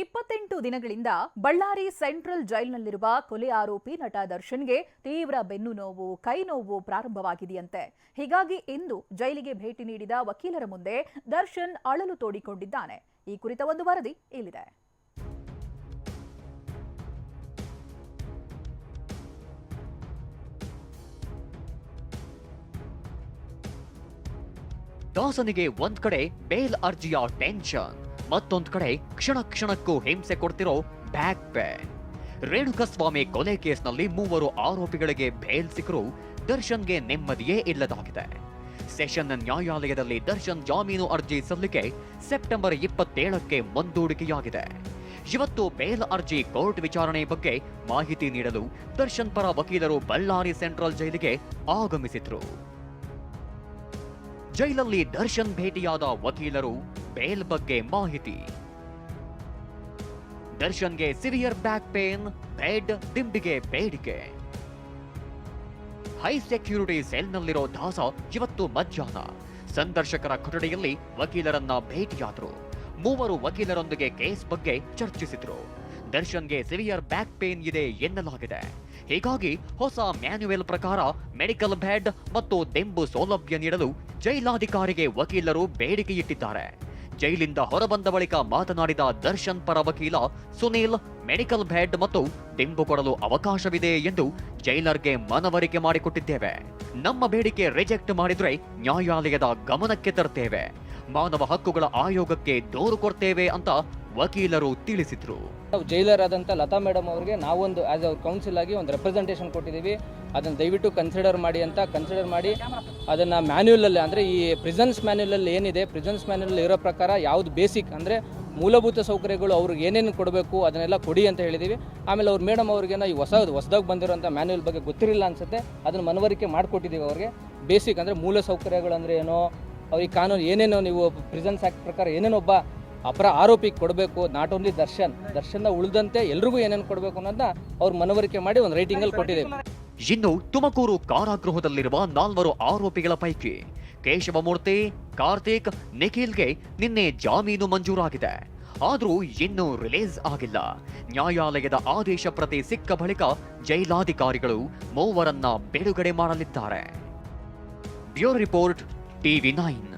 ಇಪ್ಪತ್ತೆಂಟು ದಿನಗಳಿಂದ ಬಳ್ಳಾರಿ ಸೆಂಟ್ರಲ್ ಜೈಲ್ನಲ್ಲಿರುವ ಕೊಲೆ ಆರೋಪಿ ನಟ ದರ್ಶನ್ಗೆ ತೀವ್ರ ಬೆನ್ನು ನೋವು, ಕೈ ನೋವು ಪ್ರಾರಂಭವಾಗಿದೆಯಂತೆ. ಹೀಗಾಗಿ ಇಂದು ಜೈಲಿಗೆ ಭೇಟಿ ನೀಡಿದ ವಕೀಲರ ಮುಂದೆ ದರ್ಶನ್ ಅಳಲು ತೋಡಿಕೊಂಡಿದ್ದಾನೆ. ಈ ಕುರಿತ ಒಂದು ವರದಿ ಇಲ್ಲಿದೆ. ದಾಸನಿಗೆ ಒಂದ್ ಕಡೆ ಬೇಲ್ ಅರ್ಜಿಯ ಟೆನ್ಷನ್ ಮತ್ತೊಂದ್ ಕಡೆ ಕ್ಷಣ ಕ್ಷಣಕ್ಕೂ ಹಿಂಸೆ ಕೊಡ್ತಿರೋ ಬ್ಯಾಕ್ ಪೇನ್ ರೇಣುಕಸ್ವಾಮಿ ಕೊಲೆ ಕೇಸ್ನಲ್ಲಿ ಮೂವರು ಆರೋಪಿಗಳಿಗೆ ಬೇಲ್ ಸಿಕ್ಕರು ದರ್ಶನ್ಗೆ ನೆಮ್ಮದಿಯೇ ಇಲ್ಲದಾಗಿದೆ. ಸೆಷನ್ ನ್ಯಾಯಾಲಯದಲ್ಲಿ ದರ್ಶನ್ ಜಾಮೀನು ಅರ್ಜಿ ಸಲ್ಲಿಕೆ ಸೆಪ್ಟೆಂಬರ್ ಇಪ್ಪತ್ತೇಳಕ್ಕೆ ಮುಂದೂಡಿಕೆಯಾಗಿದೆ. ಇವತ್ತು ಬೇಲ್ ಅರ್ಜಿ ಕೋರ್ಟ್ ವಿಚಾರಣೆ ಬಗ್ಗೆ ಮಾಹಿತಿ ನೀಡಲು ದರ್ಶನ್ ಪರ ವಕೀಲರು ಬಳ್ಳಾರಿ ಸೆಂಟ್ರಲ್ ಜೈಲಿಗೆ ಆಗಮಿಸಿದ್ರು. ಜೈಲಲ್ಲಿ ದರ್ಶನ್ ಭೇಟಿಯಾದ ವಕೀಲರು ಬೇಲ್ ಬಗ್ಗೆ ಮಾಹಿತಿ. ದರ್ಶನ್ಗೆ ಸಿವಿಯರ್ ಬ್ಯಾಕ್ ಪೇನ್ ಬೆಡ್ ದಿಂಬಿಗೆ ಬೇಡಿಕೆ. ಹೈ ಸೆಕ್ಯೂರಿಟಿ ಸೆಲ್ನಲ್ಲಿರೋ ದಾಸ ಇವತ್ತು ಮಧ್ಯಾಹ್ನ. ಸಂದರ್ಶಕರ ಕೊಠಡಿಯಲ್ಲಿ ವಕೀಲರನ್ನ ಭೇಟಿಯಾದರು. ಮೂವರು ವಕೀಲರೊಂದಿಗೆ ಕೇಸ್ ಬಗ್ಗೆ ಚರ್ಚಿಸಿದ್ರು. ದರ್ಶನ್ಗೆ ಸಿವಿಯರ್ ಬ್ಯಾಕ್ ಪೇನ್ ಇದೆ ಎನ್ನಲಾಗಿದೆ. ಹೀಗಾಗಿ ಹೊಸ ಮ್ಯಾನ್ಯುಯಲ್ ಪ್ರಕಾರ ಮೆಡಿಕಲ್ ಬೆಡ್ ಮತ್ತು ದೆಂಬು ಸೌಲಭ್ಯ ನೀಡಲು ಜೈಲಾಧಿಕಾರಿಗೆ ವಕೀಲರು ಬೇಡಿಕೆ ಇಟ್ಟಿದ್ದಾರೆ ಜೈಲಿಂದ ಹೊರಬಂದ ಬಳಿಕ ಮಾತನಾಡಿದ ದರ್ಶನ್ ಪರ ವಕೀಲ, ಸುನೀಲ್ ಮೆಡಿಕಲ್ ಬೆಡ್ ಮತ್ತು ದೆಂಬು ಕೊಡಲು ಅವಕಾಶವಿದೆ ಎಂದು ಜೈಲರ್ಗೆ ಮನವರಿಕೆ ಮಾಡಿಕೊಟ್ಟಿದ್ದೇವೆ. ನಮ್ಮ ಬೇಡಿಕೆ ರಿಜೆಕ್ಟ್ ಮಾಡಿದ್ರೆ ನ್ಯಾಯಾಲಯದ ಗಮನಕ್ಕೆ ತರ್ತೇವೆ. ಮಾನವ ಹಕ್ಕುಗಳ ಆಯೋಗಕ್ಕೆ ದೂರು ಕೊಡ್ತೇವೆ ಅಂತ ವಕೀಲರು ತಿಳಿಸಿದ್ರು. ನಾವು ಜೈಲರ್ ಆದಂಥ ಲತಾ ಮೇಡಮ್ ಅವರಿಗೆ ನಾವೊಂದು ಆಸ್ ಅವ್ರ ಕೌನ್ಸಿಲ್ ಆಗಿ ಒಂದು ರೆಪ್ರೆಸೆಂಟೇಷನ್ ಕೊಟ್ಟಿದ್ದೀವಿ. ಅದನ್ನು ದಯವಿಟ್ಟು ಕನ್ಸಿಡರ್ ಮಾಡಿ ಅಂತ ಕನ್ಸಿಡರ್ ಮಾಡಿ ಅದನ್ನು ಅಲ್ಲಿ ಅಂದರೆ ಈ ಪ್ರಿಸನ್ಸ್ ಅಲ್ಲಿ ಏನಿದೆ ಪ್ರಿಸನ್ಸ್ ಮ್ಯಾನ್ಯುಲಲ್ಲಿ ಇರೋ ಪ್ರಕಾರ ಯಾವುದು ಬೇಸಿಕ್ ಅಂದರೆ ಮೂಲಭೂತ ಸೌಕರ್ಯಗಳು ಅವ್ರಿಗೆ ಏನೇನು ಕೊಡಬೇಕು ಅದನ್ನೆಲ್ಲ ಕೊಡಿ ಅಂತ ಹೇಳಿದ್ದೀವಿ ಆಮೇಲೆ ಅವ್ರ ಮೇಡಮ್ ಅವ್ರಿಗೇನೋ ಈ ಹೊಸ ಹೊಸದಾಗಿ ಬಂದಿರೋಂಥ ಮ್ಯಾನ್ಯುಯಲ್ ಬಗ್ಗೆ ಗೊತ್ತಿರಲಿಲ್ಲ ಅನ್ಸುತ್ತೆ. ಅದನ್ನು ಮನವರಿಕೆ ಮಾಡಿಕೊಟ್ಟಿದ್ದೀವಿ ಅವ್ರಿಗೆ. ಬೇಸಿಕ್ ಅಂದರೆ ಮೂಲ ಸೌಕರ್ಯಗಳು ಅಂದರೆ ಏನೋ ಅವ್ರಿಗೆ ಕಾನೂನು ಏನೇನೋ ನೀವು ಪ್ರಿಸನ್ಸ್ ಆ್ಯಕ್ಟ್ ಪ್ರಕಾರ ಏನೇನೋ ಒಬ್ಬ ಅಪರ ಆರೋಪಿಗೆ ಕೊಡಬೇಕು, ನಾಟ್ ಓನ್ಲಿ ದರ್ಶನ್ ದರ್ಶನ ಉಳಿದಂತೆ ಎಲ್ರಿಗೂ ಏನೇನು ಕೊಡಬೇಕು ಅನ್ನೋದನ್ನ ಅವ್ರು ಮನವರಿಕೆ ಮಾಡಿ ಒಂದು ರೈಟಿಂಗಲ್ಲಿ ಕೊಟ್ಟಿದೆ. ಇನ್ನು ತುಮಕೂರು ಕಾರಾಗೃಹದಲ್ಲಿರುವ ನಾಲ್ವರು ಆರೋಪಿಗಳ ಪೈಕಿ ಕೇಶವಮೂರ್ತಿ, ಕಾರ್ತಿಕ್, ನಿಖಿಲ್ಗೆ ನಿನ್ನೆ ಜಾಮೀನು ಮಂಜೂರಾಗಿದೆ. ಆದರೂ ಇನ್ನೂ ರಿಲೀಸ್ ಆಗಿಲ್ಲ. ನ್ಯಾಯಾಲಯದ ಆದೇಶ ಪ್ರತಿ ಸಿಕ್ಕ ಬಳಿಕ ಜೈಲಾಧಿಕಾರಿಗಳು ಮೂವರನ್ನ ಬಿಡುಗಡೆ ಮಾಡಲಿದ್ದಾರೆ. Bureau report, TV nine.